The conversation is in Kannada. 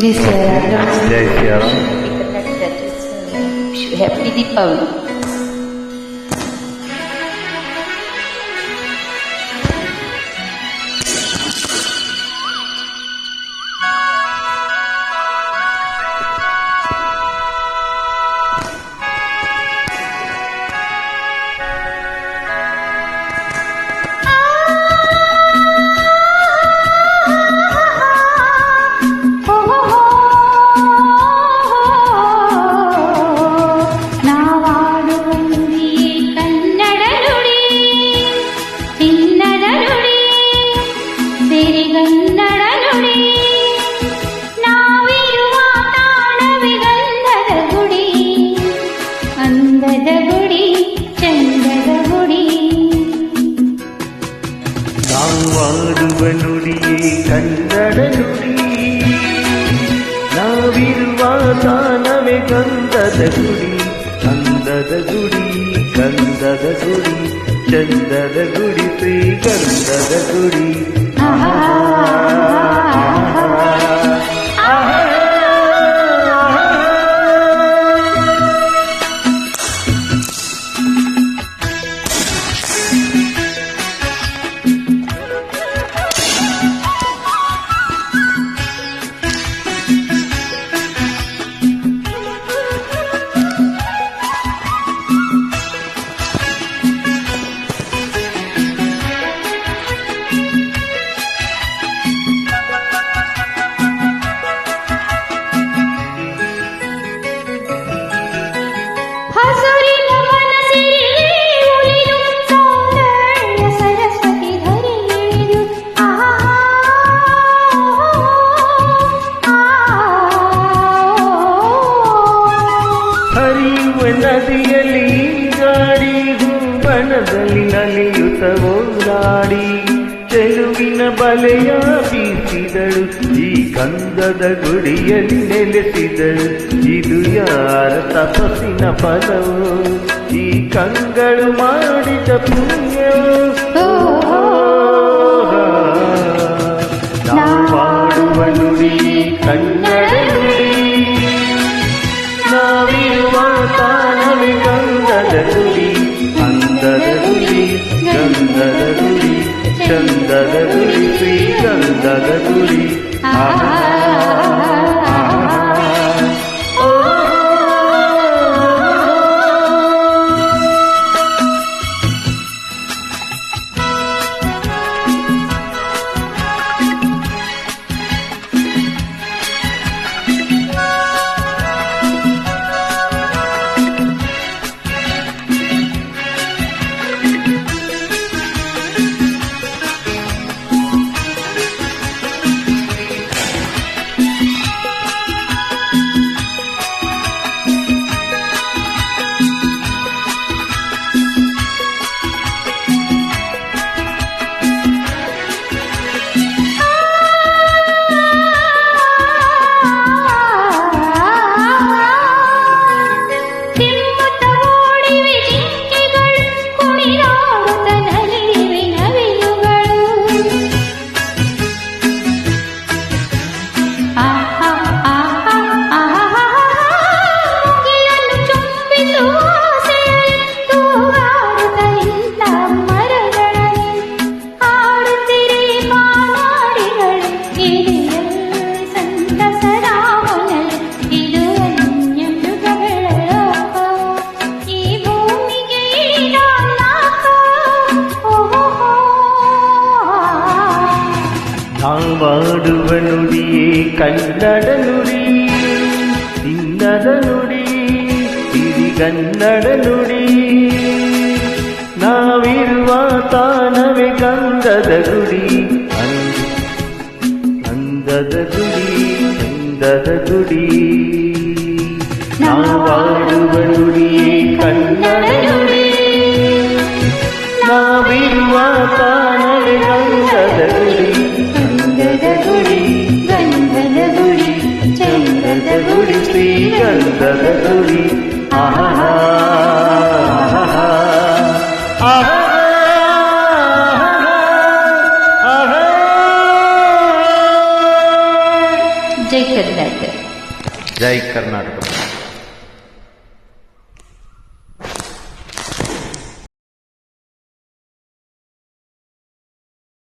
जय सिया राम जय सिया राम हैप्पी दीपावली ಕನ್ನಡ ನುಡಿ ನಾವಿರುವ ತಾನವೇ ಗಂಧದ ಗುಡಿ ಅಂದದ ಗುಡಿ ಗಂಧದ ಗುಡಿ ಚಂದದ ಗುಡಿ ಶ್ರೀಗಂಧದ ಗುಡಿ ಹಸುರಿನ ಬಣದಲ್ಲಿ ನಲಿಯುತ್ತ ಓಡಾಡಿ ಚೆಲುವಿನ ಬಲೆಯ ಬೀಸಿದಳು ಈ ಕಂದದ ಗುಡಿಯಲ್ಲಿ ನೆಲೆಸಿದಳು. ಇದು ಯಾರ ತಪಸ್ಸಿನ ಫಲವು ಈ ಕಂಗಳು ಮಾಡಿದ ಪುಣ್ಯವು? ನಾವಾಡುವ ನುಡಿ ಕನ್ನಡ ನುಡಿ ನಾವಿರುವ ತಾನವೇ ಕಂದದ ಗುಡಿ తగదురి ఆ ನಾವಾಡುವ ನುಡಿಯೇ ಕನ್ನಡ ನುಡಿ ಚಿನ್ನದ ನುಡಿ ಸಿರಿಗನ್ನಡ ನುಡಿ ನಾವಿರುವ ತಾನವೇ ಗಂಧದ ಗುಡಿ ಅಂದ- ಅಂದದ ಗುಡಿ ಅಂದದ ಗುಡಿ आहा जय कर्नाटक। जय कर्नाटक।